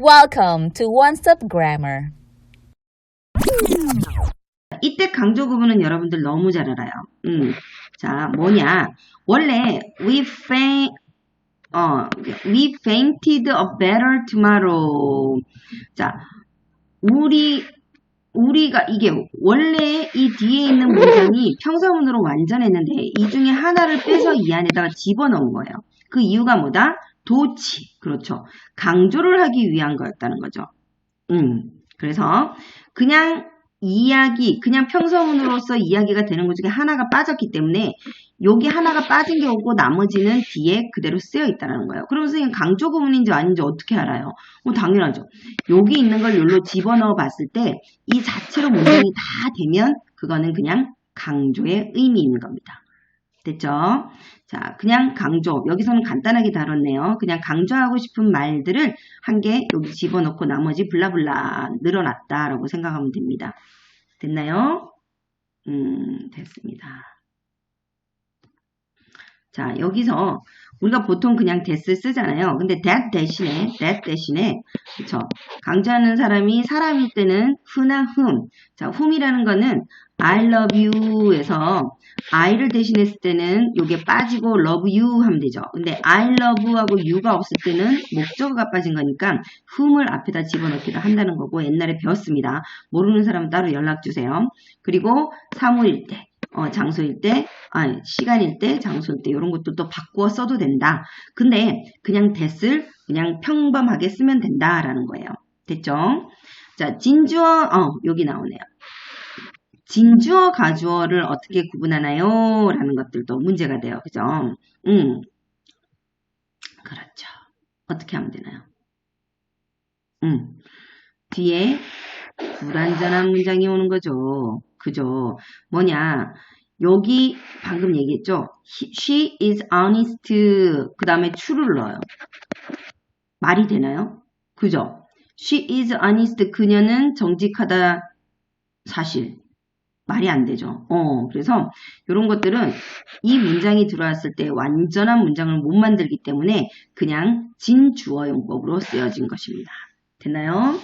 Welcome to One Stop Grammar. 이때 강조 구문은 여러분들 너무 잘 알아요. 음. 자, 뭐냐. 원래 we faint 어, we fainted a better tomorrow. 자, 우리 우리가 이게 원래 이 뒤에 있는 문장이 평서문으로 완전했는데 이 중에 하나를 빼서 이 안에다가 집어넣은 거예요. 그 이유가 뭐다? 도치. 그렇죠. 강조를 하기 위한 거였다는 거죠. 음. 그래서 그냥 이야기, 그냥 평서문으로서 이야기가 되는 것 중에 하나가 빠졌기 때문에 여기 하나가 빠진 게 오고 나머지는 뒤에 그대로 쓰여 있다는 거예요. 그럼 선생님 강조 구문인지 아닌지 어떻게 알아요? 뭐 당연하죠. 여기 있는 걸 여기로 집어넣어 봤을 때 이 자체로 문장이 다 되면 그거는 그냥 강조의 의미인 겁니다. 됐죠? 자, 그냥 강조. 여기서는 간단하게 다뤘네요. 그냥 강조하고 싶은 말들을 한 개 여기 집어넣고 나머지 블라블라 늘어났다라고 생각하면 됩니다. 됐나요? 음, 됐습니다. 자, 여기서 우리가 보통 그냥 that을 쓰잖아요. 근데 that 대신에, that 대신에, 그쵸. 강조하는 사람이 사람일 때는 who나 whom. 자, whom이라는 거는 I love you에서 I를 대신했을 때는 요게 빠지고 love you 하면 되죠. 근데 I love 하고 you가 없을 때는 목적어가 빠진 거니까 whom을 앞에다 집어넣기도 한다는 거고 옛날에 배웠습니다. 모르는 사람은 따로 연락 주세요. 그리고 사무일 때, 어, 장소일 때, 아니, 시간일 때, 장소일 때 이런 것도 또 바꾸어 써도 된다. 근데 그냥 that을 그냥 평범하게 쓰면 된다라는 거예요. 됐죠? 자, 진주어, 어, 여기 나오네요. 진주어, 가주어를 어떻게 구분하나요? 라는 것들도 문제가 돼요. 그죠? 음. 그렇죠. 어떻게 하면 되나요? 음. 뒤에 불완전한 문장이 오는 거죠. 그죠? 뭐냐. 여기 방금 얘기했죠? He- She is honest. 그 다음에 true를 넣어요. 말이 되나요? 그죠? She is honest. 그녀는 정직하다. 사실. 말이 안 되죠. 어, 그래서 이런 것들은 이 문장이 들어왔을 때 완전한 문장을 못 만들기 때문에 그냥 진주어 용법으로 쓰여진 것입니다. 됐나요?